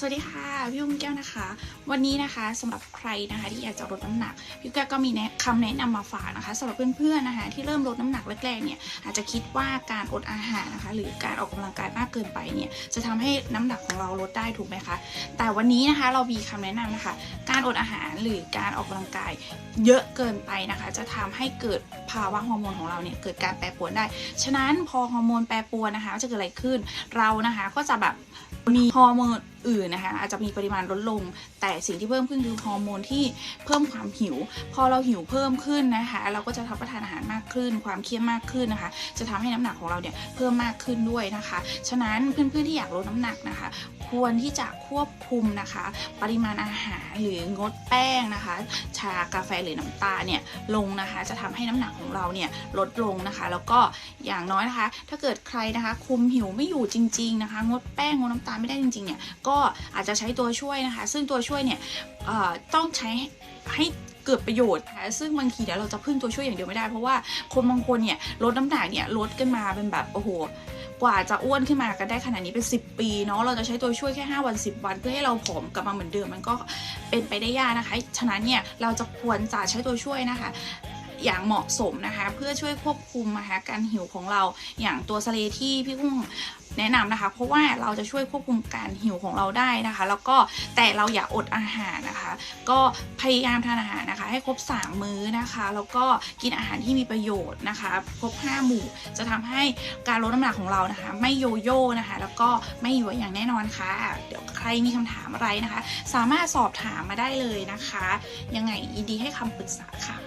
สวัสดีค่ะพี่อุ้มแก้วนะคะ วันนี้นะคะสำหรับใครนะคะที่อยากจะลดน้ำหนักพี่แก้วก็มีคำแนะนำมาฝากนะคะสำหรับเพื่อนๆนะคะ ที่เริ่มลดน้ำหนักแรกๆเนี่ยอาจจะคิดว่าการอดอาหารนะคะ หรือการออกกำลังกายมากเกินไปเนี่ยจะทำให้น้ำหนักของเราลดได้ถูกไหมคะ แต่วันนี้นะคะเรามีคำแนะนำนะคะ การอดอาหารหรือการออกกำลังกายเยอะเกินไปนะคะ จะทำให้เกิดภาวะฮอร์โมนของเราเนี่ยเกิดการแปรปรวนได้ ฉะนั้นพอฮอร์โมนแปรปรวนนะคะจะเกิดอะไรขึ้นเรานะคะก็จะแบบ มีฮอร์โมนอื่นนะคะอาจจะมีปริมาณลดลง แต่สิ่งที่เพิ่มขึ้นคือฮอร์โมนที่เพิ่มความหิว พอเราหิวเพิ่มขึ้นนะคะ เราก็จะรับประทานอาหารมากขึ้น ความเครียดมากขึ้นนะคะ จะทำให้น้ำหนักของเราเนี่ยเพิ่มมากขึ้นด้วยนะคะ ฉะนั้นเพื่อนๆที่อยากลดน้ำหนักนะคะควรที่จะควบคุมนะคะ ปริมาณอาหารหรืองดแป้งนะคะ ชากาแฟหรือน้ำตาลเนี่ยลงนะคะ จะทำให้น้ำหนักของเราเนี่ยลดลงนะคะ แล้วก็อย่างน้อยนะคะ ถ้าเกิดใครนะคะ คุมหิวไม่อยู่จริง ๆนะคะ งดแป้งงดน้ำตาลไม่ได้จริงๆเนี่ยก็อาจจะใช้ตัวช่วยนะคะ ซึ่งตัวช่วยเนี่ยต้องใช้ให้เกิดประโยชน์นะคะซึ่งบางทีเดี๋ยวเราจะพึ่งตัวช่วยอย่างเดียวไม่ได้เพราะว่าคนบางคนเนี่ยลดน้ำหนักเนี่ยลดกันมาเป็นแบบโอ้โห กว่าจะอ้วนขึ้นมากันได้ขนาดนี้เป็น 10 ปีเนาะเราจะใช้ตัวช่วยแค่ 5 วัน 10 วัน เพื่อให้เราผอมกลับมาเหมือนเดิมมันก็เป็นไปได้ยากนะคะ ฉะนั้นเนี่ยเราจะควรจะใช้ตัวช่วยนะคะ อย่างเหมาะสมนะคะ เพื่อช่วยควบคุมนะคะการหิวของเราอย่างตัวสเลที่พี่กุ้งแนะนำนะคะ เพราะว่าเราจะช่วยควบคุมการหิวของเราได้นะคะ แล้วก็แต่เราอย่าอดอาหารนะคะ ก็พยายามทานอาหารนะคะ ให้ครบ 3 มื้อนะคะ แล้วก็กินอาหารที่มีประโยชน์นะคะ ครบ 5 หมู่จะทำให้การลดน้ำหนักของเรานะคะ ไม่โยโย่นะคะ แล้วก็ไม่หยวอย่างแน่นอนค่ะ เดี๋ยวใครมีคำถามอะไรนะคะ สามารถสอบถามมาได้เลยนะคะ ยังไงยินดีให้คำปรึกษาค่ะ